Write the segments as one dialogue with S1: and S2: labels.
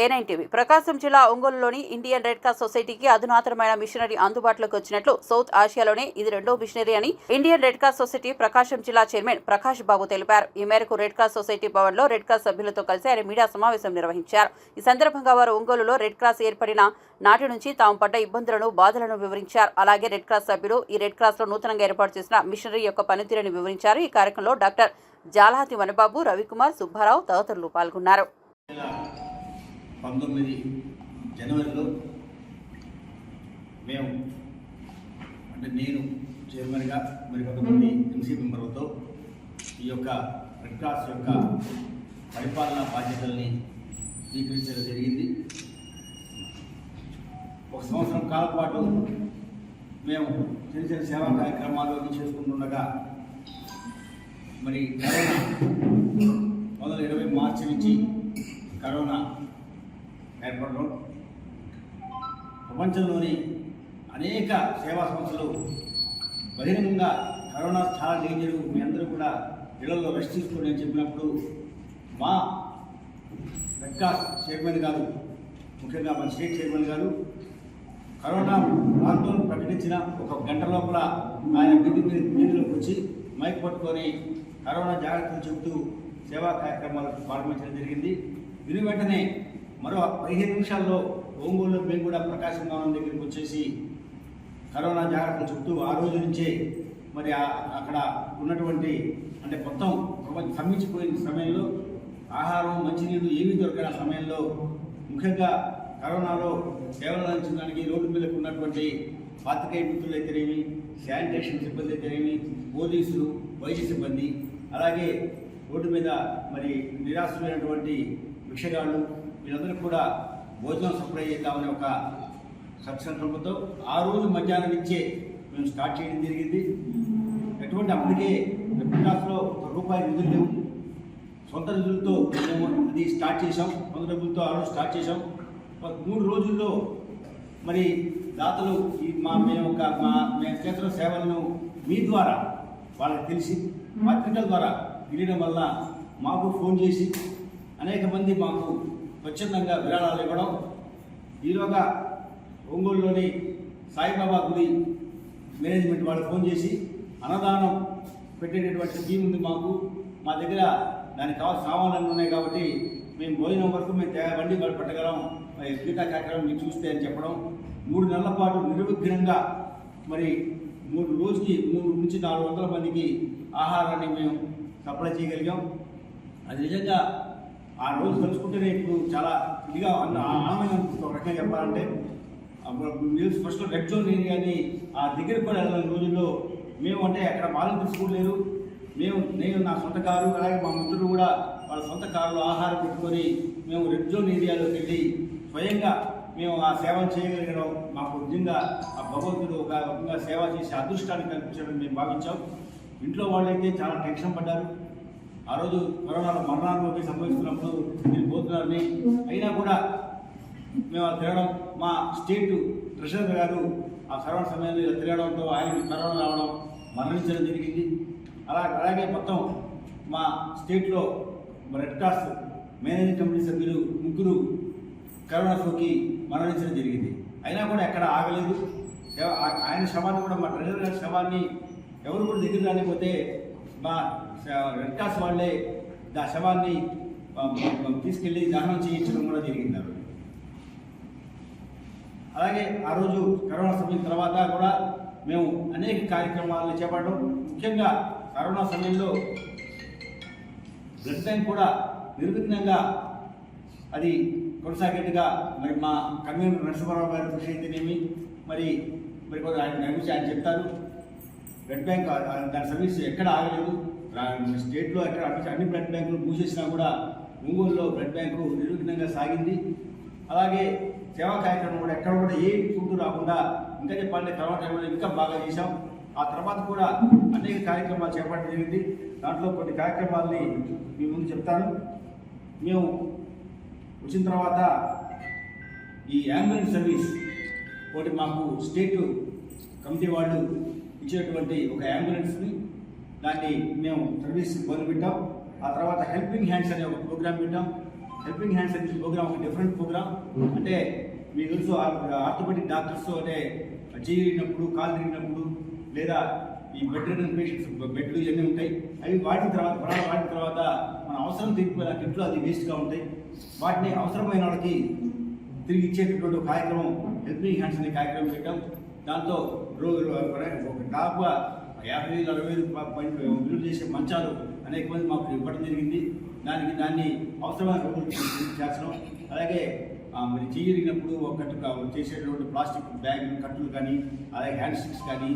S1: Welcome ఏ TV ప్రకాశం జిల్లా ఒంగోలులోని Indian red cross సొసైటీకి అధునాతనమైన మిషనరీ అందుబాటులోకి వచ్చినట్లు సౌత్ ఆసియాలోనే ఇది రెండో మిషనరీ అని Indian red cross society Prakasam జిల్లా చైర్మన్ ప్రకాష్ బాబు తెలిపారు. ఈ మేరకు రెడ్ క్రాస్ సొసైటీ భవన్లో రెడ్ క్రాస్ సభ్యులతో కలిసి ఆయన మీడియా సమావేశం నిర్వహించారు. ఈ సందర్భంగా వారు ఒంగోలులో రెడ్ క్రాస్ ఏర్పడిన నాటి నుంచి తాము పడ్డ ఇబ్బందులను బాధలను వివరించారు. అలాగే రెడ్ క్రాస్ సభ్యులు ఈ రెడ్ క్రాస్లో నూతనంగా ఏర్పాటు చేసిన మిషనరీ యొక్క పనితీరుని వివరించారు. ఈ కార్యక్రమంలో డాక్టర్ జాలహతి వనబాబు రవికుమార్ సుబ్బారావు తదితరులు పాల్గొన్నారు.
S2: పంతొమ్మిది జనవరిలో మేము అంటే నేను చైర్మన్గా మరి కొంతమంది ఎంసీ మెంబర్లతో ఈ యొక్క రెడ్ క్రాస్ యొక్క పరిపాలనా బాధ్యతల్ని స్వీకరించడం జరిగింది. ఒక సంవత్సరం కాలం పాటు మేము చిన్న చిన్న సేవా కార్యక్రమాలు చేసుకుంటుండగా మరి కరోనా మొదలు ఇరవై మార్చి నుంచి కరోనా ఏర్పడడం. ప్రపంచంలోని అనేక సేవా సంస్థలు బహిరంగంగా కరోనా చాలా డేంజర్ మీ అందరూ కూడా ఇళ్ళలో రెస్ట్ తీసుకోండి అని చెప్పినప్పుడు మా రెడ్కాస్ చైర్మన్ గారు ముఖ్యంగా మన state chairman garu corona lockdown ప్రకటించిన ఒక గంట లోపల ఆయన వీధి మీద వీధిలోకి వచ్చి మైక్ పట్టుకొని కరోనా జాగ్రత్తలు చెబుతూ సేవా కార్యక్రమాలు ప్రారంభించడం జరిగింది. దీని వెంటనే మరో పదిహేను నిమిషాల్లో ఒంగోలు మేము కూడా ప్రకాశం భవన్ దగ్గరికి వచ్చేసి కరోనా జాగ్రత్తలు చెప్తూ ఆ రోజు నుంచే మరి అక్కడ ఉన్నటువంటి అంటే మొత్తం ప్రపంచం స్తంభించిపోయిన సమయంలో ఆహారం మంచినీళ్ళు ఏమీ దొరకని సమయంలో ముఖ్యంగా కరోనాలో సేవలు అందించడానికి రోడ్డు మీదకు ఉన్నటువంటి పాతికేయ మిత్రులు అయితేనేమి శానిటేషన్ సిబ్బంది అయితేనేమి పోలీసులు వైద్య సిబ్బంది అలాగే రోడ్డు మీద మరి నిరాశమైనటువంటి భిక్షగాళ్ళు వీళ్ళందరూ కూడా భోజనం సప్లై చేద్దామనే ఒక సత్సంకల్పంతో ఆ రోజు మధ్యాహ్నం నుంచే మేము స్టార్ట్ చేయడం జరిగింది. ఎటువంటి అప్పటికే క్లాస్లో ఒక రూపాయి నిధులు లేవు. సొంత నిధులతో మేము అది స్టార్ట్ చేసాం సొంత డబ్బులతో ఆ రోజు స్టార్ట్ చేసాం ఒక మూడు రోజుల్లో మరి దాతలు ఈ మా మేము ఒక మా మేము చేసిన సేవలను మీ ద్వారా వాళ్ళకి తెలిసి పత్రికల ద్వారా తెలియడం వల్ల మాకు ఫోన్ చేసి అనేక మంది మాకు స్వచ్ఛందంగా విరాళాలు ఇవ్వడం. ఈలోగా ఒంగోలులోని సాయిబాబా గుడి మేనేజ్మెంట్ వాళ్ళు ఫోన్ చేసి అన్నదానం పెట్టేటటువంటి స్కీమ్ ఉంది మాకు. మా దగ్గర దానికి కావాల్సిన సామాన్లు ఉన్నాయి కాబట్టి మేము భోజనం వరకు మేము తే- బండి వాళ్ళు పెట్టగలం. మరి మిగతా కార్యక్రమం మీరు చూస్తే అని చెప్పడం. మూడు నెలల పాటు నిర్విఘ్నంగా మరి మూడు రోజుకి మూడు నుంచి నాలుగు వందల మందికి ఆహారాన్ని మేము సప్లై చేయగలిగాం. అది నిజంగా ఆ రోజు తలుచుకుంటేనే ఇప్పుడు చాలా ఇదిగా అన్న- ఆనందంగా అనిపిస్తుంది. ఒక రకంగా చెప్పాలంటే అప్పుడు మీరు ఫస్ట్ రెడ్ జోన్ ఏరియాని ఆ దగ్గరికి కూడా వెళ్ళిన రోజుల్లో. మేము అంటే అక్కడ వాలంటీర్స్ స్కూల్ లేరు. మేము నేను నా సొంత కారు అలాగే మా మిత్రులు కూడా వాళ్ళ సొంత కారులో ఆహారం పెట్టుకొని మేము రెడ్ జోన్ ఏరియాలోకి వెళ్ళి స్వయంగా మేము ఆ సేవ చేయగలిగడం మాకు నిజంగా ఆ భగవంతుడు ఒక రకంగా సేవ చేసే అదృష్టాన్ని కల్పించడం మేము భావించాం. ఇంట్లో వాళ్ళైతే చాలా టెన్షన్ పడ్డారు. ఆ రోజు కరోనాలో మరణాలు సంభవిస్తున్నప్పుడు నేను పోతున్నారని అయినా కూడా మేము అది తిరగడం మా స్టేట్ ట్రెషరర్ గారు ఆ కరోనా సమయంలో ఇలా తిరగడంతో ఆయనకి కరోనా రావడం మరణించడం జరిగింది. అలా అలాగే మొత్తం మా స్టేట్లో రెడ్ క్రాస్ మేనేజింగ్ కమిటీ సభ్యులు ముగ్గురు కరోనా సోకి మరణించడం జరిగింది. అయినా కూడా ఎక్కడ ఆగలేదు. ఆ- ఆయన శవాన్ని కూడా మా ట్రెజర్ గారి శవాన్ని ఎవరు కూడా దగ్గర రానిపోతే మా రెడ్ వాళ్ళే ఆ శవాన్ని తీసుకెళ్ళి దహనం చేయించడం కూడా జరిగింది అలాగే ఆ రోజు కరోనా సమయం తర్వాత కూడా మేము అనేక కార్యక్రమాలను చేపట్టడం ముఖ్యంగా కరోనా సమయంలో బ్లడ్ బ్యాంక్ కూడా నిర్విఘ్నంగా అది కొనసాగేట్టుగా మరి మా కన్వీనర్ నరసింహారావు గారి కృషి అయితేనేమి మరి మరి కొంత ఆయన దాని గురించి ఆయన చెప్తారు. బ్లడ్ బ్యాంక్ దాని సర్వీస్ ఎక్కడ ఆగలేదు. స్టేట్లో ఎక్కడ అన్ని- అన్ని బ్లడ్ బ్యాంకులు మూసేసినా కూడా ఒంగోలులో బ్లడ్ బ్యాంకు నిర్విఘ్నంగా సాగింది. అలాగే సేవా కార్యక్రమం కూడా ఎక్కడ కూడా ఏ ఫుడ్ రాకుండా ఇంకా చెప్పాలంటే కరోనా టైంలో ఇంకా బాగా చేశాం. ఆ తర్వాత కూడా అనేక కార్యక్రమాలు చేపట్టడం జరిగింది. దాంట్లో కొన్ని కార్యక్రమాలని మీ ముందు చెప్తాను. మేము వచ్చిన తర్వాత ఈ అంబులెన్స్ సర్వీస్ ఒకటి మాకు స్టేట్ కమిటీ వాళ్ళు ఇచ్చినటువంటి ఒక అంబులెన్స్ని దాన్ని మేము సర్వీస్ మొదలుపెట్టాం ఆ తర్వాత హెల్పింగ్ హ్యాండ్స్ అనే ఒక ప్రోగ్రామ్ పెట్టాం. హెల్పింగ్ హ్యాండ్స్ అనే ప్రోగ్రామ్ ఒక డిఫరెంట్ ప్రోగ్రామ్ అంటే మీకు తెలుసు ఆర్థోపెడిక్ డాక్టర్స్ అంటే చెయ్యి తిరిగినప్పుడు కాలు తిరిగినప్పుడు లేదా ఈ బెడ్ పేషెంట్స్ బెడ్లు ఇవన్నీ ఉంటాయి. అవి వాడిన తర్వాత ప్రాణాలు వాడిన తర్వాత మన అవసరం తీరిపోయిన కిట్లు అది వేస్ట్గా ఉంటాయి. వాటిని అవసరమైన వాళ్ళకి తిరిగి ఇచ్చేటటువంటి కార్యక్రమం హెల్పింగ్ హ్యాండ్స్ అనే కార్యక్రమం పెట్టాం. దాంతో రోజు ఒక దాదాపుగా యాభై వేలు అరవై వేలు ప- ప- విలువ చేసే మంచాలు అనేక మంది మాకు ఇవ్వడం జరిగింది. దానికి దాన్ని అవసరమైన రోజులు చేర్చడం. అలాగే మరి చేయరిగినప్పుడు ఒకటి చేసేటువంటి ప్లాస్టిక్ బ్యాగ్ కట్టులు కానీ అలాగే హ్యాండ్ స్టిక్స్ కానీ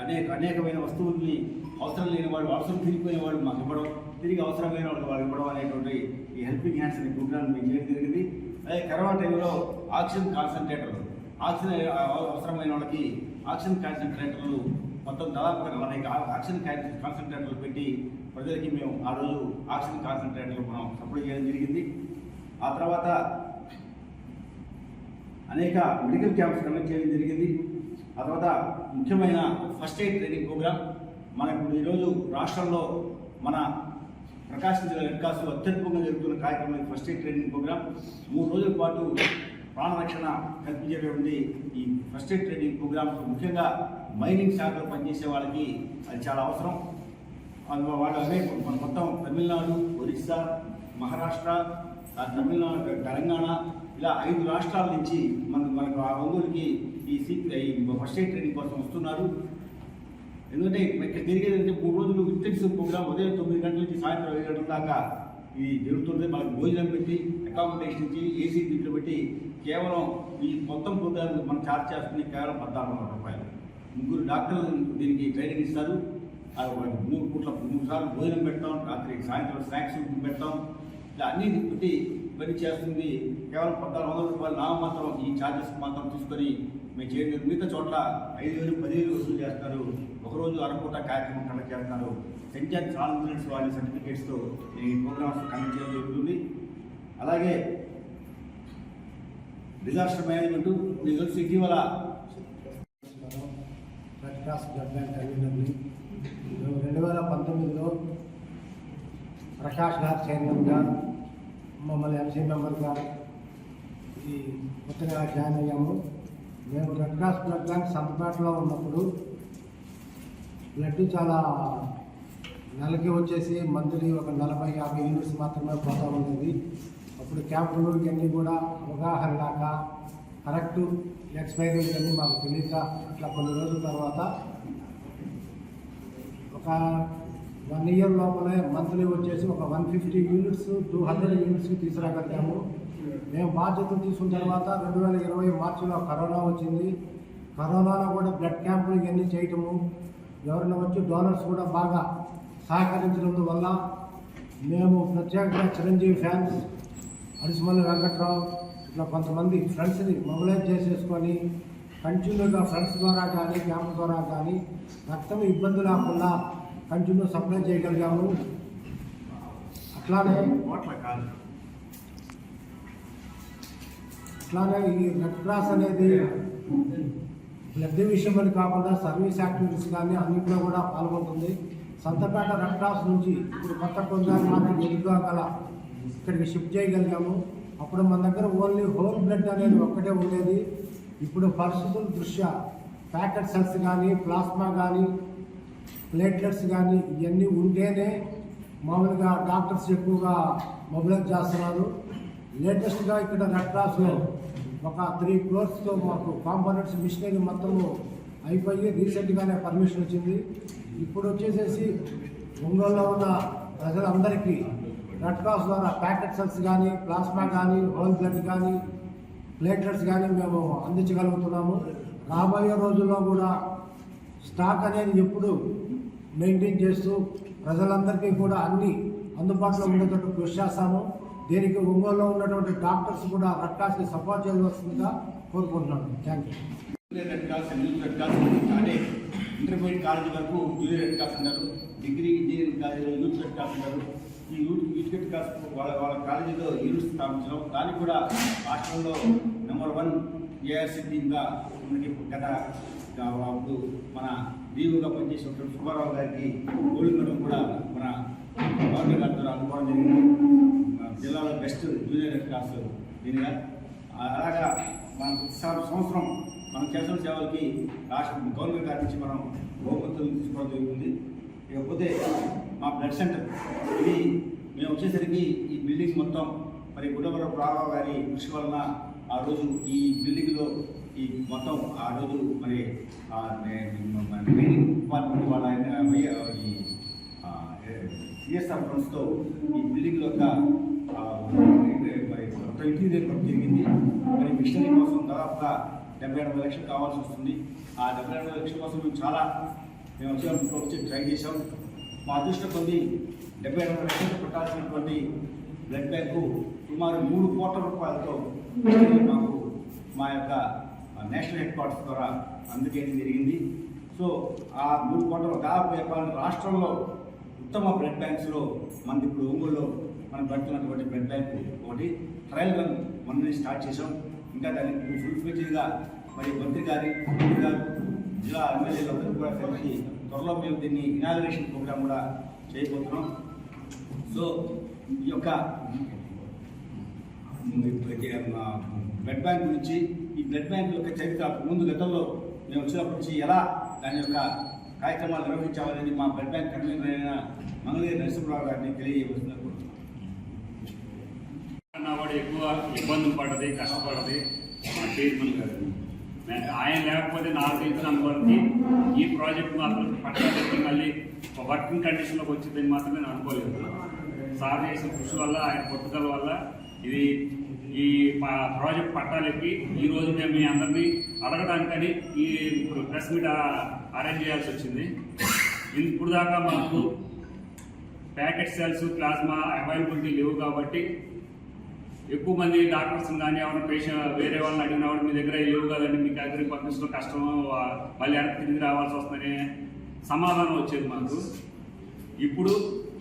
S2: అనేక అనేకమైన వస్తువుల్ని అవసరం లేని వాళ్ళు అవసరం తిరిగిపోయిన వాళ్ళు మాకు ఇవ్వడం తిరిగి అవసరమైన వాళ్ళు వాళ్ళు ఇవ్వడం అనేటువంటి ఈ హెల్పింగ్ హ్యాండ్స్ అనే ప్రోగ్రామ్ మేము చేయడం జరిగింది. అలాగే కరోనా టైంలో ఆక్సిజన్ కాన్సన్ట్రేటర్లు ఆక్సిజన్ అవసరమైన వాళ్ళకి ఆక్సిజన్ కాన్సన్ట్రేటర్లు మొత్తం దాదాపుగా నలభై ఆక్సిజన్ కాన్సన్ట్రేటర్లు పెట్టి ప్రజలకి మేము ఆ రోజు ఆక్సిజన్ కాన్సన్ట్రేటర్లు మనం సప్లై చేయడం జరిగింది. ఆ తర్వాత అనేక మెడికల్ క్యాంప్స్ కండక్ట్ చేయడం జరిగింది. ఆ తర్వాత ముఖ్యమైన ఫస్ట్ ఎయిడ్ ట్రైనింగ్ ప్రోగ్రామ్ మన ఇప్పుడు ఈరోజు రాష్ట్రంలో మన ప్రకాశం జిల్లా రెడ్ అత్యద్భుతంగా జరుగుతున్న కార్యక్రమం ఫస్ట్ ఎయిడ్ ట్రైనింగ్ ప్రోగ్రామ్ మూడు రోజుల పాటు ప్రాణరక్షణ కల్పించేటువంటి ఈ ఫస్ట్ ఎయిడ్ ట్రైనింగ్ ప్రోగ్రామ్ ముఖ్యంగా మైనింగ్ శాఖలో పనిచేసే వాళ్ళకి అది చాలా అవసరం. అందులో వాళ్ళు అదే మన మొత్తం తమిళనాడు ఒరిస్సా మహారాష్ట్ర తమిళనాడు తెలంగాణ ఇలా ఐదు రాష్ట్రాల నుంచి మన మనకు ఆ ఒంగోలుకి ఈ సీ ఈ ఫస్ట్ ఎయిడ్ ట్రైనింగ్ కోసం వస్తున్నారు. ఎందుకంటే ఇక్కడ తిరిగేదంటే మూడు రోజులు ఇంటెన్సివ్ ప్రోగ్రామ్ ఉదయం తొమ్మిది గంటల నుంచి సాయంత్రం ఐదు గంటల దాకా ఇది జరుగుతుంది మనకు భోజనం పెట్టి అకామిడేషన్ ఇచ్చి ఏసీ దీంట్లో పెట్టి కేవలం ఈ మొత్తం ప్రోగ్రామ్ మనం ఛార్జ్ చేసుకుని కేవలం పద్నాలుగు వందల రూపాయలు. ముగ్గురు డాక్టర్లు దీనికి ట్రైనింగ్ ఇస్తారు. అది ఒక మూడు పూట్ల మూడు సార్లు భోజనం పెడతాం రాత్రి సాయంత్రం స్నాక్స్ పెడతాం. ఇలా అన్ని పెట్టి పని చేస్తుంది. కేవలం పద్నాలుగు వందల రూపాయలు నా మాత్రం ఈ ఛార్జెస్ మాత్రం తీసుకొని మేము చేయలేదు మిగతా చోట్ల ఐదు వేలు పదివేలు వసూలు చేస్తారు. ఒకరోజు అరపూట కార్యక్రమం కండక్ట్ చేస్తున్నారు సెంట్ జాన్ వాళ్ళ సర్టిఫికేట్స్తో ఈ ప్రోగ్రామ్స్ కండక్ట్ చేయడం జరుగుతుంది. అలాగే డిజాస్టర్ మేనేజ్మెంట్ మీకు తెలిసి ఇటీవల
S3: రెడ్ క్రాస్ బ్లడ్ బ్యాంక్ కన్వీనర్ని రెండు వేల పంతొమ్మిదిలో ప్రకాష్ గారు చైర్మన్గా మమ్మల్ని ఎంసీ మెంబర్గా ఈ కొత్తగా జాయిన్ అయ్యాము. మేము రెడ్ క్రాస్ బ్లడ్ బ్యాంక్ సంతపేటలో ఉన్నప్పుడు బ్లడ్ చాలా నెలకి వచ్చేసి మంత్లీ ఒక నలభై యాభై యూనిట్స్ మాత్రమే పోతా ఉండేది. అప్పుడు క్యాంపులు ఇవన్నీ కూడా అవగాహన లేక కరెక్ట్ ఎక్స్పైరీ అన్నీ మాకు తెలియక అట్లా కొన్ని రోజుల తర్వాత ఒక వన్ ఇయర్ లోపలే మంత్లీ వచ్చేసి ఒక one fifty units two hundred యూనిట్స్కి తీసుకురాగలిగాము. మేము బాధ్యతలు తీసుకున్న తర్వాత రెండు వేల ఇరవై మార్చిలో కరోనా వచ్చింది. కరోనాలో కూడా బ్లడ్ క్యాంపులు ఇవన్నీ చేయటము ఎవరైనా వచ్చి డోనర్స్ కూడా బాగా సహకరించడం వల్ల మేము ప్రత్యేకంగా చిరంజీవి ఫ్యాన్స్ అడిసిమల్లి వెంకట్రావు ఇట్లా కొంతమంది ఫ్రెండ్స్ని మొబిలైజ్ చేసేసుకొని కంటిన్యూగా ఫ్రెండ్స్ ద్వారా కానీ క్యాంప్ ద్వారా కానీ రక్తం ఇబ్బంది లేకుండా కంటిన్యూ సప్లై చేయగలిగాము. అట్లానే
S2: కాదు
S3: అట్లానే ఈ రెడ్ క్రాస్ అనేది బ్లడ్ విషయమని కాకుండా సర్వీస్ యాక్టివిటీస్ కానీ అన్నింటిలో కూడా పాల్గొంటుంది. సంతపేట రెడ్ క్రాస్ నుంచి ఇప్పుడు కొత్త కొంత మాకు ఎదురుగా గల ఇక్కడికి షిఫ్ట్ చేయగలిగాము. అప్పుడు మన దగ్గర ఓన్లీ హోల్ బ్లడ్ అనేది ఒక్కటే ఉండేది. ఇప్పుడు పరిస్థితుల దృష్ట్యా ప్యాకెట్ సెల్స్ కానీ ప్లాస్మా కానీ ప్లేట్లెట్స్ కానీ ఇవన్నీ ఉంటేనే మామూలుగా డాక్టర్స్ ఎక్కువగా మొబిలైజ్ చేస్తున్నారు. లేటెస్ట్గా ఇక్కడ రెడ్ క్రాస్లో ఒక త్రీ క్రోర్స్తో మాకు కాంపోనెంట్స్ మిషనరీ మొత్తము అయిపోయి రీసెంట్గానే పర్మిషన్ వచ్చింది. ఇప్పుడు వచ్చేసేసి ఒంగోలులో ఉన్న ప్రజలందరికీ రెడ్ క్రాస్ ద్వారా ప్యాకెట్ సెల్స్ కానీ ప్లాస్మా కానీ హోల్ బ్లడ్ కానీ ప్లేట్లెట్స్ కానీ మేము అందించగలుగుతున్నాము. రాబోయే రోజుల్లో కూడా స్టాక్ అనేది ఎప్పుడు మెయింటైన్ చేస్తూ ప్రజలందరికీ కూడా అన్ని అందుబాటులో ఉండేటట్టు కృషి చేస్తాము. దీనికి ఒంగోలులో ఉన్నటువంటి డాక్టర్స్ కూడా రెడ్ క్రాస్కి సపోర్ట్ చేయవలసిందిగా కోరుకుంటున్నాను. Thank you
S2: red cross youth red cross అంటే ఇంటర్మీడియట్ కాలేజ్ వరకు జూనియర్ రెడ్ క్రాస్ అంటారు. Degree engineering college youth red cross అంటారు. ఈ యూత్ కాస్ట్ వాళ్ళ వాళ్ళ కాలేజీలో యూనిట్స్ స్థాపించడం దానికి కూడా రాష్ట్రంలో నెంబర్ వన్ ఏఆర్సీ టీమ్గా మనకి గత అప్పుడు మన దీవుగా పనిచేసినటువంటి సుబ్బారావు గారికి గోల్డ్ మెడల్ కూడా మన గవర్నమెంట్ గారి ద్వారా జరిగింది. జిల్లాలో బెస్ట్ జూనియర్ రెడ్ దీనిగా. అలాగా మన సంవత్సరం మనం చేసిన సేవలకి రాష్ట్ర గవర్నమెంట్ గారి నుంచి మనం బహుమతులు తీసుకోవడం జరుగుతుంది. ఇకపోతే మా బ్లడ్ సెంటర్. ఇది మేము వచ్చేసరికి ఈ బిల్డింగ్ మొత్తం మరి గుడవరపు రాఘవ గారి కృషి వలన ఆ రోజు ఈ బిల్డింగ్లో ఈ మొత్తం ఆ రోజు మరి ఆ డిపార్ట్మెంట్ వాళ్ళ ఈ సిఎస్ఆర్ ఫండ్స్తో ఈ బిల్డింగ్ యొక్క మరి కొత్త ఇంటీరియర్ వర్క్ జరిగింది. మరి మిషనరీ కోసం దాదాపుగా డెబ్బై ఎనభై లక్షలు కావాల్సి వస్తుంది. ఆ డెబ్బై ఎనభై లక్షల కోసం మేము చాలా మేము వచ్చినప్పుడు వచ్చి ట్రై చేసాం మా అదృష్టం పొంది డెబ్బై ఎనభై లక్షలు పెట్టాల్సినటువంటి బ్లడ్ బ్యాంకు సుమారు మూడు కోట్ల రూపాయలతో మాకు మా యొక్క నేషనల్ హెడ్ క్వార్టర్స్ ద్వారా అందుకేది జరిగింది. సో ఆ మూడు కోట్ల దాదాపు చెప్పాలంటే రాష్ట్రంలో ఉత్తమ బ్లడ్ బ్యాంక్స్లో మనకి ఇప్పుడు ఒంగోలులో మనం పెడుతున్నటువంటి బ్లడ్ బ్యాంక్ ఒకటి. ట్రయల్ రన్ మొన్న స్టార్ట్ చేసాం ఇంకా దానికి ఫుల్ ఫ్లెడ్జ్గా మరి మంత్రి గారి గారు జిల్లా ఎమ్మెల్యేలందరూ కూడా కలిసి త్వరలో మేము దీన్ని ఇనాగ్రేషన్ ప్రోగ్రామ్ కూడా చేయబోతున్నాం. సో ఈ యొక్క బ్లడ్ బ్యాంక్ గురించి ఈ బ్లడ్ బ్యాంక్ యొక్క చరిత్ర ముందు గతంలో మేము వచ్చినప్పటి నుంచి ఎలా దాని యొక్క కార్యక్రమాలు నిర్వహించాలనేది మా బ్లడ్ బ్యాంక్ కన్వీనర్ అయిన మంగళగిరి నరసింహరావు గారిని తెలియజేస్తున్నారు
S4: వాడు ఎక్కువ ఇబ్బందులు పడది కష్టపడది మా చైర్మన్ గారు. ఆయన లేకపోతే నాలుగు తెలిసిన అనుకోవడానికి ఈ ప్రాజెక్ట్ మాత్రం పట్టాలకి మళ్ళీ వర్కింగ్ కండిషన్లోకి వచ్చిందని మాత్రమే నేను అనుకోలేదు. సార్ చేసిన కృషి వల్ల ఆయన పట్టుదల వల్ల ఇది ఈ ప్రాజెక్ట్ పట్టాలెక్కి ఈ రోజు మేము మీ అందరినీ అడగడానికని ఈ ప్రెస్ మీట్ అరేంజ్ చేయాల్సి వచ్చింది. ఇప్పుడు దాకా మాకు ప్యాకెట్ సెల్స్ ప్లాస్మా అవైలబిలిటీ లేవు కాబట్టి ఎక్కువ మంది డాక్టర్స్ కానీ ఎవరైనా పేషెంట్ వేరే వాళ్ళని అడిగిన వాడు మీ దగ్గర లేవు కదండి మీకు దగ్గర పంపించడం కష్టం మళ్ళీ వెనక్కి తిరిగి రావాల్సి వస్తుందనే సమాధానం వచ్చేది మాకు. ఇప్పుడు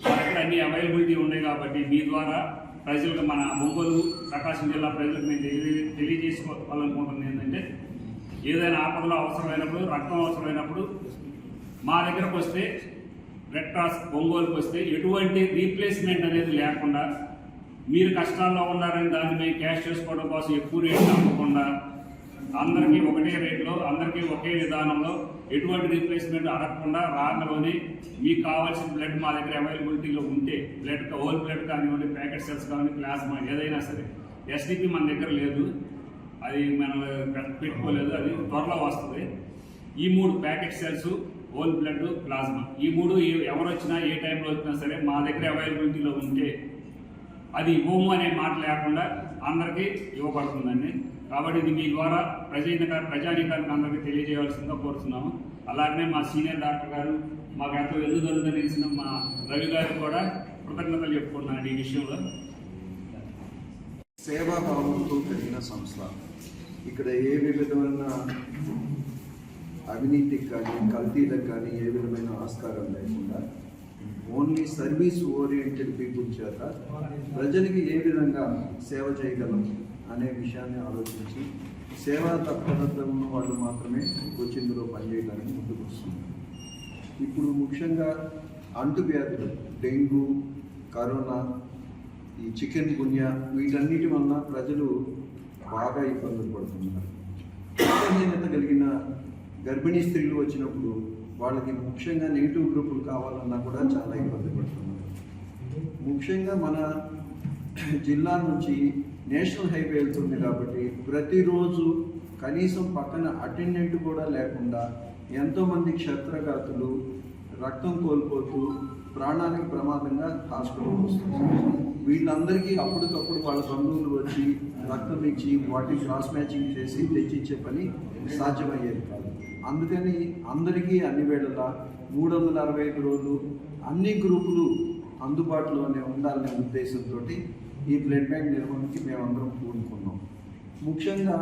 S4: మన అన్ని అవైలబిలిటీ ఉన్నాయి కాబట్టి మీ ద్వారా ప్రజలకు మన ఒంగోలు ప్రకాశం జిల్లా ప్రజలకు మేము తెలియ తెలియజేసుకోవాలనుకుంటుంది ఏంటంటే ఏదైనా ఆపదలో అవసరమైనప్పుడు రక్తం అవసరమైనప్పుడు మా దగ్గరకు వస్తే రెడ్ క్రాస్ ఒంగోలుకి వస్తే ఎటువంటి రీప్లేస్మెంట్ అనేది లేకుండా మీరు కష్టాల్లో ఉన్నారని దాన్ని మేము క్యాష్ చేసుకోవడం కోసం ఎక్కువ రేట్లు అమ్మకుండా అందరికీ ఒకటే రేట్లో అందరికీ ఒకే విధానంలో ఎటువంటి రీప్లేస్మెంట్ అడగకుండా రాగానే మీకు కావాల్సిన బ్లడ్ మా దగ్గర అవైలబిలిటీలో ఉంటే బ్లడ్ హోల్ బ్లడ్ కానివ్వండి ప్యాకెట్ సెల్స్ కానివ్వండి ప్లాస్మా ఏదైనా సరే ఎస్డిపి మన దగ్గర లేదు. అది మనం పెట్టుకోలేదు. అది త్వరలో వస్తుంది. ఈ మూడు packet cells whole blood plasma ఈ మూడు ఎవరు వచ్చినా ఏ టైంలో వచ్చినా సరే మా దగ్గర అవైలబిలిటీలో ఉంటే అది భూము అనే మాట లేకుండా అందరికీ ఇవ్వబడుతుందండి. కాబట్టి ఇది మీ ద్వారా ప్రజానిక ప్రజానీకానికి అందరికీ తెలియజేయవలసిందిగా కోరుతున్నాము. అలాగనే మా సీనియర్ డాక్టర్ గారు మాకు ఎంతో ఎదుగుదల తెలిసిన మా రవి గారు కూడా కృతజ్ఞతలు చెప్పుకున్నాను ఈ విషయంలో.
S5: సేవాభావంతో కలిగిన సంస్థ. ఇక్కడ ఏ విధమైన అవినీతికి కానీ కల్తీలకు కానీ ఏ విధమైన ఆస్కారం లేకుండా ఓన్లీ సర్వీస్ ఓరియంటెడ్ పీపుల్ చేత ప్రజలకి ఏ విధంగా సేవ చేయగలం అనే విషయాన్ని ఆలోచించి సేవా తత్పరత ఉన్న వాళ్ళు మాత్రమే కోచింగ్లో పనిచేయడానికి ముందుకు వస్తున్నారు. ఇప్పుడు ముఖ్యంగా అంటువ్యాధులు డెంగ్యూ కరోనా ఈ చికెన్ గున్యా వీటన్నిటి వలన ప్రజలు బాగా ఇబ్బందులు పడుతున్నారు. కలిగిన గర్భిణీ స్త్రీలు వచ్చినప్పుడు వాళ్ళకి ముఖ్యంగా నెగిటివ్ గ్రూపులు కావాలన్నా కూడా చాలా ఇబ్బంది పడుతున్నారు. ముఖ్యంగా మన జిల్లా నుంచి నేషనల్ హైవే వెళ్తుంది కాబట్టి ప్రతిరోజు కనీసం పక్కన అటెండెంట్ కూడా లేకుండా ఎంతోమంది క్షత్రఘాతులు రక్తం కోల్పోతూ ప్రాణానికి ప్రమాదంగా హాస్పిటల్ వస్తుంది వీళ్ళందరికీ అప్పటికప్పుడు వాళ్ళ బంధువులు వచ్చి రక్తం ఇచ్చి వాటిని క్రాస్ మ్యాచింగ్ చేసి తెచ్చిచ్చే పని సాధ్యమయ్యేది కాదు. అందుకని అందరికీ అన్ని వేళలా మూడు వందల అరవై ఐదు రోజులు అన్ని గ్రూపులు అందుబాటులోనే ఉండాలనే ఉద్దేశంతో ఈ బ్లడ్ బ్యాంక్ నిర్వహించి మేమందరం పూనుకున్నాం. ముఖ్యంగా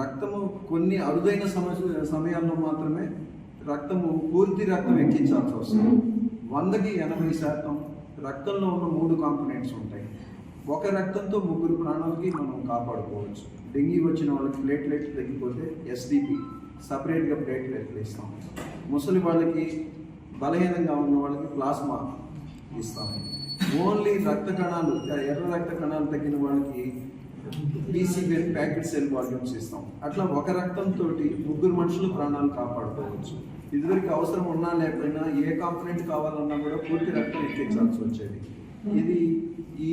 S5: రక్తము కొన్ని అరుదైన సమస్య సమయాల్లో మాత్రమే రక్తము పూర్తి రక్తం ఎక్కించాల్సి వస్తుంది. వందకి ఎనభై శాతం రక్తంలో ఉన్న మూడు కాంపోనెంట్స్ ఉంటాయి. ఒక రక్తంతో ముగ్గురు ప్రాణాలకి మనం కాపాడుకోవచ్చు. డెంగీ వచ్చిన వాళ్ళకి ప్లేట్లెట్స్ తగ్గిపోతే ఎస్డిపి. సపరేట్గా ప్లేట్లెట్లు ఇస్తాం. ముసలి వాళ్ళకి బలహీనంగా ఉన్న వాళ్ళకి ప్లాస్మా ఇస్తాం. ఓన్లీ రక్త కణాలు ఎర్ర రక్త కణాలు తగ్గిన వాళ్ళకి బీసీబీఎన్ ప్యాకెట్ సెల్ వాల్యూమ్స్ ఇస్తాం. అట్లా ఒక రక్తంతో ముగ్గురు మనుషులు ప్రాణాలు కాపాడుకోవచ్చు. ఇదివరకు అవసరం ఉన్నా లేకపోయినా ఏ కాంపనెంట్ కావాలన్నా కూడా పూర్తి రక్తం ఎక్కించాల్సి వచ్చేది. ఇది ఈ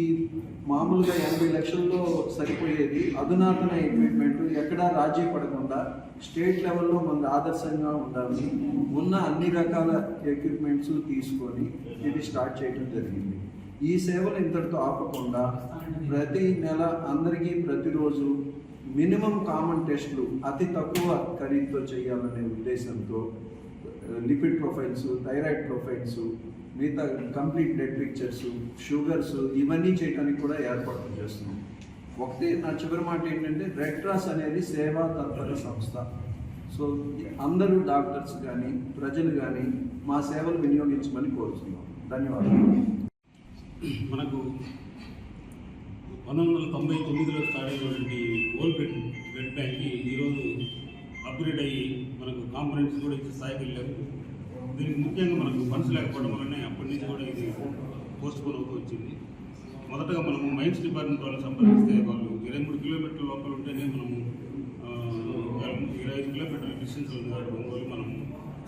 S5: మామూలుగా ఎనభై లక్షల్లో సరిపోయేది అధునాతన ఎక్విప్మెంట్ ఎక్కడా రాజీ పడకుండా స్టేట్ లెవెల్లో మన ఆదర్శంగా ఉండాలని ఉన్న అన్ని రకాల ఎక్విప్మెంట్స్ తీసుకొని ఇది స్టార్ట్ చేయడం జరిగింది. ఈ సేవలు ఇంతటితో ఆపకుండా ప్రతి నెల అందరికీ ప్రతిరోజు మినిమం కామన్ టెస్టులు అతి తక్కువ ఖరీదుతో చేయాలనే ఉద్దేశంతో లిపిడ్ ప్రొఫైల్స్ థైరాయిడ్ ప్రొఫైల్స్ మిగతా కంప్లీట్ డెడ్ పిక్చర్స్ షుగర్స్ ఇవన్నీ చేయడానికి కూడా ఏర్పాట్లు చేస్తున్నాం. ఒకటి నా చివరి మాట ఏంటంటే రెడ్ క్రాస్ అనేది సేవా తత్పర సంస్థ. సో అందరూ డాక్టర్స్ కానీ ప్రజలు కానీ మా సేవలు వినియోగించమని కోరుతున్నాం. ధన్యవాదాలు.
S6: మనకు పంతొమ్మిది వందల తొంభై తొమ్మిదిలో స్టార్ట్ అయినటువంటి వరల్డ్ బెడ్ బెడ్ బ్యాంక్కి ఈరోజు అప్గ్రేడ్ అయ్యి మనకు కాంపనెంట్స్ కూడా ఇచ్చే స్థాయికి వెళ్ళారు. దీనికి ముఖ్యంగా మనకు మనసు లేకపోవడం వల్లనే అప్పటి నుంచి కూడా ఇది పోస్ట్ పోన్ అవుతూ వచ్చింది. మొదటగా మనము మైన్స్ డిపార్ట్మెంట్ వాళ్ళు సంప్రదిస్తే వాళ్ళు ఇరవై మూడు కిలోమీటర్ల లోపల ఉంటేనే మనము ఇరవై ఐదు కిలోమీటర్ల డిస్టెన్స్ ఉంది కాబట్టి మనం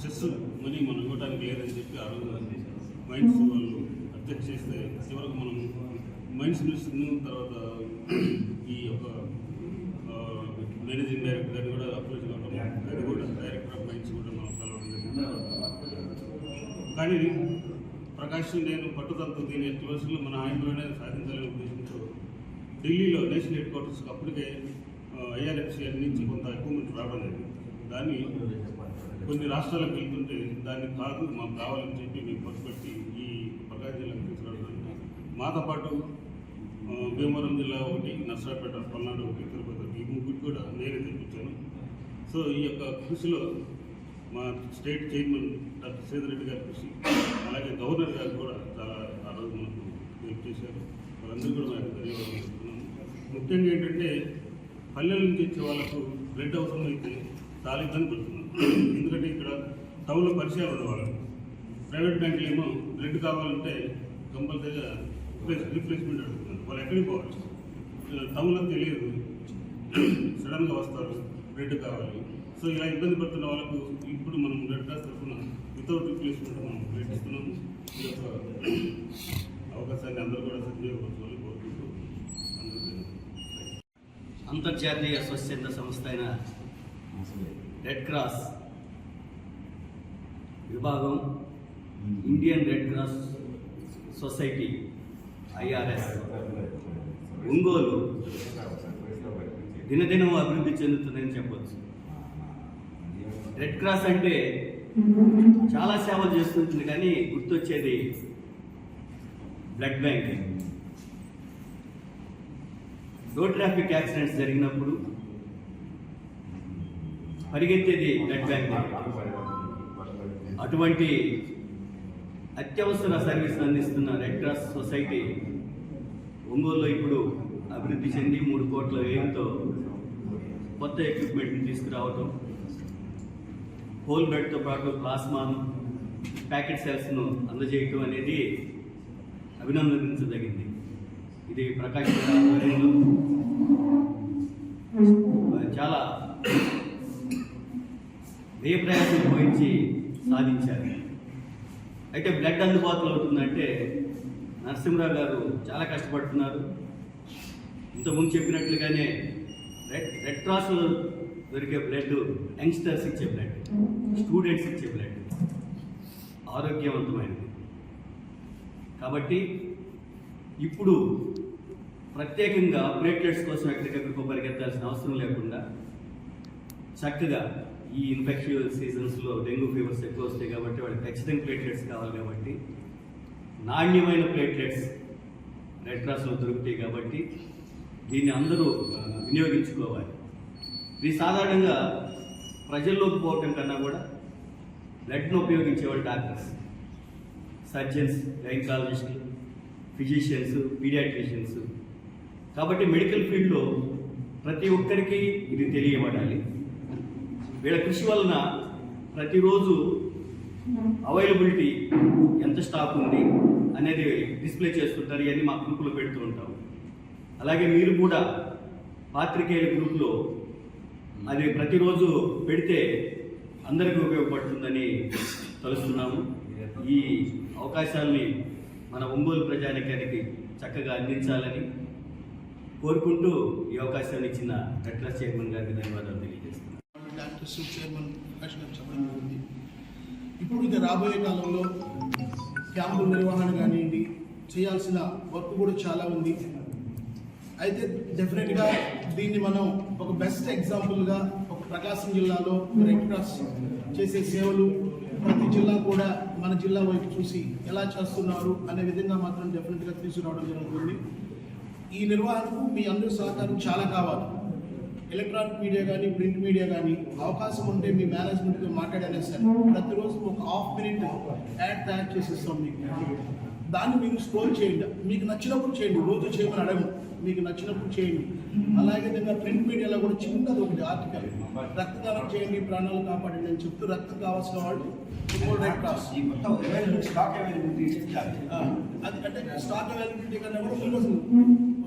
S6: చెస్ మనీ మనం ఇవ్వడానికి లేదని చెప్పి ఆ రోజు మైన్స్ వాళ్ళు అబ్జెక్ట్ చేస్తే చివరకు మనం మైన్స్ మినిస్టర్ను తర్వాత ఈ యొక్క మేనేజింగ్ డైరెక్టర్ గారిని కూడా అప్రోచ్ కావడం అది కూడా డైరెక్టర్ ఆఫ్ మైన్స్ కూడా మనం కలవడం జరిగింది కానీ ప్రకాష్ నేను పట్టుదలతో దీని ఎట్టి మన ఆయనలోనే సాధించాలనే ఉద్దేశంతో ఢిల్లీలో నేషనల్ హెడ్ క్వార్టర్స్కి అప్పటికే ఐఆర్ఎఫ్సి నుంచి కొంత ఎక్విప్మెంట్ రావడం జరిగింది. దాన్ని కొన్ని రాష్ట్రాలకు వెళ్తుంటే దాన్ని కాదు మాకు కావాలని చెప్పి మేము పట్టుబట్టి ఈ ప్రకాశం జిల్లాకు తీసుకురావడం మాతో పాటు భీమవరం జిల్లా ఒకటి నర్సరాపేట పల్నాడు ఒకటి తిరుపతి ఒకటి ఈ ముగ్గురు కూడా నేనే తెప్పించాను. సో ఈ యొక్క కృషిలో మా state chairman doctor Sedar Reddy గారి కృషి అలాగే గవర్నర్ గారు కూడా చాలా ఆ రోజు మనకు హెల్ప్ చేశారు. వాళ్ళందరూ కూడా మేము ధన్యవాదాలు చెప్తున్నాము ముఖ్యంగా ఏంటంటే పల్లెల నుంచి వచ్చే వాళ్ళకు బ్లడ్ అవసరం అయితే చాలా ఇబ్బంది పడుతున్నాం ఎందుకంటే ఇక్కడ టౌన్లో పరిచయాలు ఉండేవాళ్ళు. ప్రైవేట్ బ్యాంకులు ఏమో బ్లడ్ కావాలంటే కంపల్సరీగా రీప్లేస్మెంట్ అడుగుతున్నారు. వాళ్ళు ఎక్కడికి పోవచ్చు టౌన్లో తెలియదు. సడన్గా వస్తారు బ్లడ్ కావాలి. సో ఇలా ఇబ్బంది పడుతున్న వాళ్ళకు ఇప్పుడు మనం రెడ్ క్రాస్ తరఫున వితౌట్ రిప్లేస్మెంట్ మనం ప్రయత్నిస్తున్నాము. ఈ యొక్క అవకాశాన్ని అందరూ కూడా సద్వినియోగపరచుకోవాలి కోరుకుంటూ
S7: అంతర్జాతీయ స్వచ్ఛంద సంస్థ అయిన రెడ్ క్రాస్ విభాగం Indian red cross society IRS Ongole దినదినం అభివృద్ధి చెందుతుందని చెప్పవచ్చు రెడ్ క్రాస్ అంటే చాలా సేవలు చేస్తుంటుంది కానీ గుర్తొచ్చేది blood bank road traffic accidents జరిగినప్పుడు పరిగెత్తేది బ్లడ్ బ్యాంక్ అటువంటి అత్యవసర సర్వీస్ అందిస్తున్న రెడ్ క్రాస్ సొసైటీ ఒంగోలులో ఇప్పుడు అభివృద్ధి చెంది మూడు కోట్ల వ్యయంతో కొత్త ఎక్విప్మెంట్ని తీసుకురావటం. హోల్ బ్లడ్తో పాటు ప్లాస్మాను ప్యాకెట్ సెల్స్ను అందజేయటం అనేది అభినందించదగింది. ఇది ప్రకాష్ ఆధ్వర్యంలో చాలా వ్యయ ప్రయాసం పోయించి సాధించారు. అయితే బ్లడ్ అందుబాటులో అవుతుందంటే నరసింహరావు గారు చాలా కష్టపడుతున్నారు. ఇంతకుముందు చెప్పినట్లుగానే రెడ్ రెడ్ క్రాస్ దొరికే బ్లడ్ యంగ్స్టర్స్ ఇచ్చే బ్లడ్ స్టూడెంట్స్ ఇచ్చే బ్లడ్ ఆరోగ్యవంతమైనది. కాబట్టి ఇప్పుడు ప్రత్యేకంగా ప్లేట్లెట్స్ కోసం ఎక్కడికెక్కడికో పరిగెత్తాల్సిన అవసరం లేకుండా చక్కగా ఈ ఇన్ఫెక్షన్ సీజన్స్లో డెంగ్యూ ఫీవర్స్ ఎక్కువ వస్తాయి కాబట్టి వాళ్ళకి ఖచ్చితంగా ప్లేట్లెట్స్ కావాలి కాబట్టి నాణ్యమైన ప్లేట్లెట్స్ రెడ్ క్రాస్లో దొరుకుతాయి కాబట్టి దీన్ని అందరూ వినియోగించుకోవాలి. ఇది సాధారణంగా ప్రజల్లోకి పోవటం కన్నా కూడా బ్లడ్ను ఉపయోగించేవాళ్ళు డాక్టర్స్ సర్జన్స్ గైనకాలజిస్టులు ఫిజిషియన్స్ పీడియాట్రిషియన్స్. కాబట్టి మెడికల్ ఫీల్డ్లో ప్రతి ఒక్కరికి ఇది తెలియబడాలి. వీళ్ళ కృషి వలన ప్రతిరోజు అవైలబిలిటీ ఎంత స్టాక్ ఉంది అనేది డిస్ప్లే చేస్తుంటారు ఇవన్నీ మా గ్రూపులో పెడుతూ ఉంటాం. అలాగే మీరు కూడా పాత్రికేయుల గ్రూప్లో అది ప్రతిరోజు పెడితే అందరికీ ఉపయోగపడుతుందని తలుస్తున్నాము. ఈ అవకాశాల్ని మన ఒంగోలు ప్రజానికానికి చక్కగా అందించాలని కోరుకుంటూ ఈ అవకాశాన్ని ఇచ్చిన రెడ్ల చైర్మన్ గారికి ధన్యవాదాలు తెలియజేస్తున్నాను.
S8: ఇప్పుడు ఇక రాబోయే కాలంలో క్యాంపుల నిర్వహణ కానివ్వండి చేయాల్సిన వర్క్ కూడా చాలా ఉంది. అయితే డెఫినెట్గా దీన్ని మనం ఒక బెస్ట్ ఎగ్జాంపుల్గా ఒక ప్రకాశం జిల్లాలో రెడ్ క్రాస్ చేసే సేవలు ప్రతి జిల్లా కూడా మన జిల్లా వైపు చూసి ఎలా చేస్తున్నారు అనే విధంగా మాత్రం డెఫినెట్గా తీసుకురావడం జరుగుతుంది. ఈ నిర్వహణకు మీ అందరి సహకారం చాలా కావాలి. ఎలక్ట్రానిక్ మీడియా కానీ ప్రింట్ మీడియా కానీ అవకాశం ఉంటే మీ మేనేజ్మెంట్తో మాట్లాడైనా సార్. ప్రతిరోజు ఒక హాఫ్ మినిట్ యాడ్ తయారు చేసిస్తాం మీకు. దాన్ని మీరు స్క్రోల్ చేయండి. మీకు నచ్చినప్పుడు చేయండి. రోజు చేయమని అడగము మీకు నచ్చినప్పుడు చేయండి. అలాగే విధంగా ప్రింట్ మీడియాలో కూడా చిన్నది ఒకటి ఆర్టికల్. రక్తదానం చేయండి ప్రాణాలు కాపాడండి అని చెప్తూ రక్తం కావాల్సిన వాళ్ళు
S2: స్టాక్ అవైలబిలిటీ ఇచ్చారు.
S8: ఆ, అది అంటే స్టాక్ అవైలబిలిటీ కన్నా కూడా ఈరోజు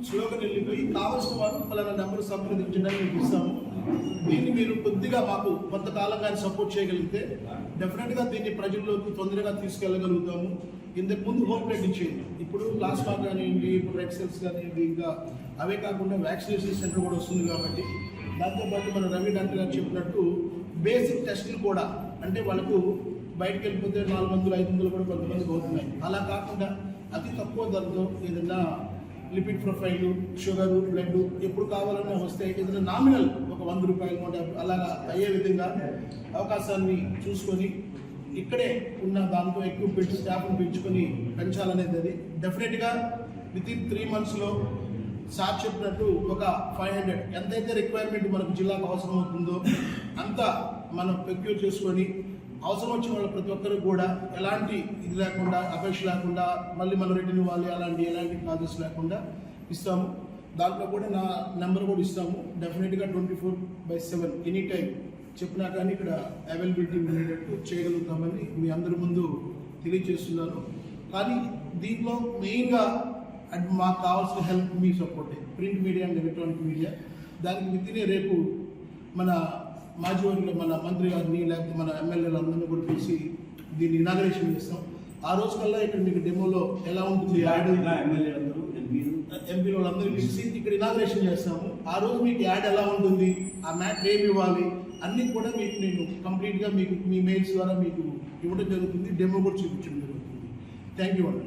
S8: స్లోగన్ వెళ్ళిపోయి కావాల్సిన వారు పలానా నెంబర్ సంప్రదించడానికి మీకు ఇస్తాము. దీన్ని మీరు కొద్దిగా మాకు కొంతకాలంగా సపోర్ట్ చేయగలిగితే డెఫినెట్గా దీన్ని ప్రజల్లోకి తొందరగా తీసుకెళ్ళగలుగుతాము. ఇంతకు ముందు హోమ్ ప్లేట్ ఇచ్చేది ఇప్పుడు ప్లాస్మా కానివ్వండి ఇప్పుడు రెడ్ సెల్స్ కానివ్వండి ఇంకా అవే కాకుండా వ్యాక్సినేషన్ సెంటర్ కూడా వస్తుంది కాబట్టి దాంతోపాటు మన రవి డాక్టర్ గారు చెప్పినట్టు బేసిక్ టెస్టులు కూడా అంటే వాళ్ళకు బయటకు వెళ్ళిపోతే నాలుగు వందలు ఐదు వందలు కూడా కొంతమందికి అవుతున్నాయి. అలా కాకుండా అతి తక్కువ ధరతో ఏదైనా లిపిడ్ ప్రొఫైల్ షుగర్ బ్లడ్ ఎప్పుడు కావాలన్నా వస్తే ఏదైనా నామినల్ ఒక వంద రూపాయలు నూట అలాగా అయ్యే విధంగా అవకాశాన్ని చూసుకొని ఇక్కడే ఉన్న దాంతో ఎక్విప్మెంట్ స్టాఫ్ను పెంచుకొని పెంచాలనేది అది. డెఫినెట్గా విత్ ఇన్ త్రీ మంత్స్లో సార్ చెప్పినట్టు ఒక ఫైవ్ హండ్రెడ్ ఎంతైతే రిక్వైర్మెంట్ మనకు జిల్లాకు అవసరం అవుతుందో అంత మనం ప్రొక్యూర్ చేసుకొని అవసరం వచ్చిన వాళ్ళు ప్రతి ఒక్కరు కూడా ఎలాంటి ఇది లేకుండా అపేక్ష లేకుండా మళ్ళీ మనం రిటర్న్ ఇవ్వాలి అలాంటి ఎలాంటి కాజెస్ లేకుండా ఇస్తాము. దాంట్లో కూడా నా నెంబర్ కూడా ఇస్తాము. డెఫినెట్గా twenty four by seven any time చెప్పినా కానీ ఇక్కడ అవైలబిలిటీ ఉండేటట్టు చేయగలుగుతామని మీ అందరి ముందు తెలియజేస్తున్నాను కానీ దీంట్లో మెయిన్గా అండ్ మాకు కావాల్సిన హెల్ప్ మీ సపోర్టే print media and electronic media దానికి విత్తినే రేపు మన మాజీ వర్గంలో మన మంత్రి గారిని లేకపోతే మన ఎమ్మెల్యేలు అందరినీ కూడా పిలిచి దీన్ని ఇనాగరేషన్ చేస్తాం. ఆ రోజు కల్లా ఇక్కడ మీకు డెమోలో ఎలా ఉంటుంది? యాడ్
S2: ఎంపీలు
S8: ఎంపీ వాళ్ళందరూ పిలిచి ఇక్కడ ఇనాగరేషన్ చేస్తాము. ఆ రోజు మీకు యాడ్ ఎలా ఉంటుంది? ఆ మ్యాట్ ఏమి ఇవ్వాలి. అన్నీ కూడా మీకు నేను కంప్లీట్గా మీకు మీ మెయిల్స్ ద్వారా మీకు ఇవ్వడం జరుగుతుంది. డెమో కూడా చూపించడం జరుగుతుంది. థ్యాంక్ యూ అండి